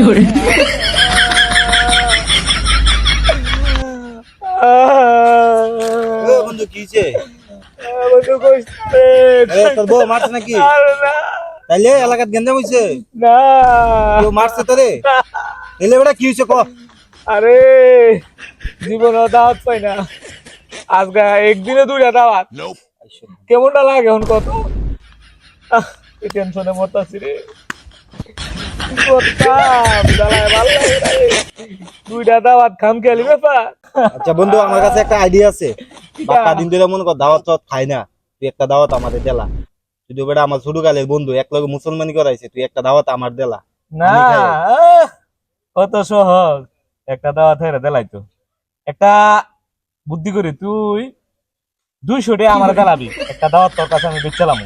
এ বন্ধু কি হইছে? বন্ধু কইছে তোর বউ মারছে নাকি? তাইলে এলাকাত গেঞ্জাম হইছে না। কেউ মারছে তোরে? এলে বেটা কি হইছে ক? আরে জীবনে দাওয়াত পাই না। আজকে একদিনে দুইটা দাওয়াত। কেমনটা লাগে এখন কত? টেনশনে মরতাছি রে কি করতাম জ্বালায় ভালো লাগে না রে। দুইটা দাওয়াত খাম খেলি ব্যাপার? আচ্ছা বন্ধু আমার কাছে একটা আইডিয়া আছে। বাপ্পা দিন ধরে মনে কর দাওয়াত টাওয়াত খাই না। তুই একটা দাওয়াত আমাদের দেলা। যদি বেটা আমার ছোট কালের বন্ধু এক লগে মুসলমানি করাইছে তুই একটা দাওয়াত আমার দেলা। না কত সহজ। একটা দাওয়াত হেরে দেলাইতো একটা বুদ্ধি করি তুই দুইশো টাকা আমার দেলাবি। একটা দাওয়াত তোর কাছে আমি বেচালাম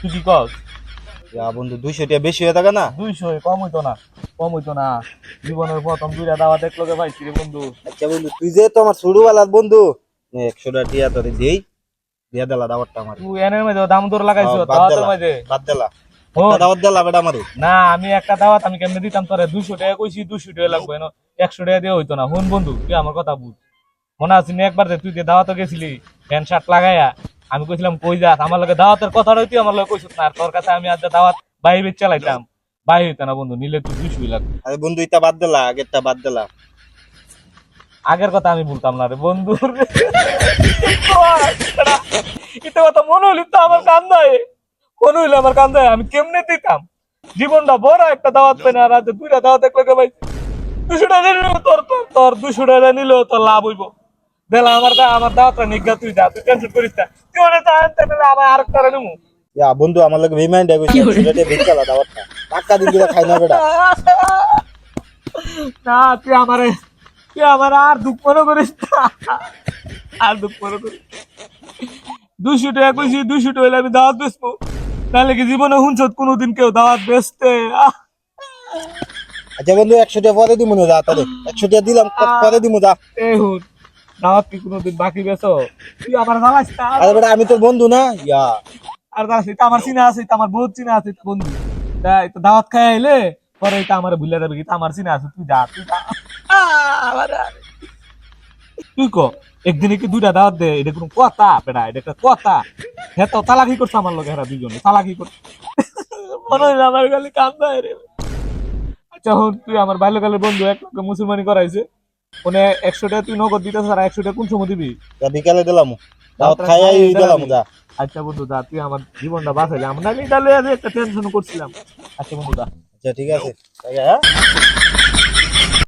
তুই কি কস? বন্ধু দুইশো টাকা বেশি হয়ে থাকে না? দুইশো কম হইতো না কম হইতো না। জীবনের প্রথম দুইটা রে বন্ধু? আচ্ছা বন্ধু তুই যে তো আমার ছোটবেলার বন্ধু নে, একশো টাকা টিয়া তোরে দেই দিয়া দেলা দাওয়াতটা আমার। তুই এনের মধ্যে দাম দর লাগাইছো বাদ দাওয়াতের দেলা, মধ্যে? বাদ দেলা। একটা দাওয়াত দেলা বেটা আমারে। না আমি একটা দাওয়াত আমি কেমনে দিতাম তোরে? দুইশো টাকা কইছি দুইশো টাকা লাগবে না একশো টাকা দিয়ে হইতো না। হুন বন্ধু তুই আমার কথা বুঝ। মনে আছে নি একবার যে তুই যে দাওয়াতে গেছিলি প্যান্ট শার্ট লাগাইয়া? আমি কইছিলাম কই যাস? আমার লগে দাওয়াতের কথা তুই আমার লগে কইছিস না। আর তোর কাছে আমি আজ দাওয়াত বাই বেচ চালাইতাম। বাই হইতো না বন্ধু নিলে তুই দুইশোই লাগবে আরে বন্ধু এটা বাদ দেলা আগেরটা বাদ দেলা। আগের কথা আমি বলতাম না রে বন্ধু। এটা কথা মনে হইলি তো আমার কান্দায়। মনে হইলে আমার কান্দায় আমি কেমনে দিতাম? জীবনটা বড় একটা দাওয়াত পেন আর আজ দুইটা দাওয়াত এক লগে পাইছি। দুশো টাকা নিলে তোর তোর তোর দুশো টাকা নিলেও তোর লাভ হইব। দেলা আমার দা আমার দাওয়াতটা নিজ্ঞা তুই যা তুই টেনশন করিস না। তুই ওরে তা আনতে পেলে আমার আরেকটা নেব। ইয়া বন্ধু আমার লগে রিমাইন্ড হয়ে গেছে একশো টাকা বেচালা দাওয়াতটা। টাকা দিন দিলে খাই না বেটা। না তুই আমারে তুই আমার আর দুঃখ মনে করিস। আর দুঃখ মনে করিস দুশো টাকা কইছি দুশো টাকা হইলে আমি দাওয়াত বেচবো। নাহলে কি জীবনে হুনছত কোনোদিন কেউ দাওয়াত বেচতে? আচ্ছা বন্ধু একশো টাকা পরে দিমু না যা তাহলে। একশো টাকা দিলাম পরে দিমু যা। এই হুন। দাওয়াত কি কোনোদিন বাকি বেচো তুই আমার না আরে বেটা আমি তোর বন্ধু না? ইয়া। আর না। এটা আমার চিনা আছে আমার বহুত চিনা আছে বন্ধু। তাই তো দাওয়াত খাই আইলে পরে এটা আমার ভুলে যাবে কি? আমার চিনা আছে তুই যা তুই তুই ক একদিনে কি দুইটা দাওয়াত দে এটা কোনো কথা বেটা এটা একটা কথা। হ্যাঁ তো তালাকি করছে আমার লগে হেরা দুইজনে তালাকি করছে মনে হয় আমার খালি কান্দায় রে। আচ্ছা তুই আমার বাল্যকালের বন্ধু এক লোকে মুসলমানি করাইছে। মানে একশো টাকা তুই নগদ দিতে আর একশো টাকা কোন সময় দিবি? বিকালে দিলাম। খাইয়াই দিলাম। যা। আচ্ছা বন্ধু দা তুই আমার জীবনটা বাঁচাইলে। আমরা এটা লইয়া যে একটা টেনশন করছিলাম। আচ্ছা বন্ধু দা আচ্ছা ঠিক আছে। হ্যাঁ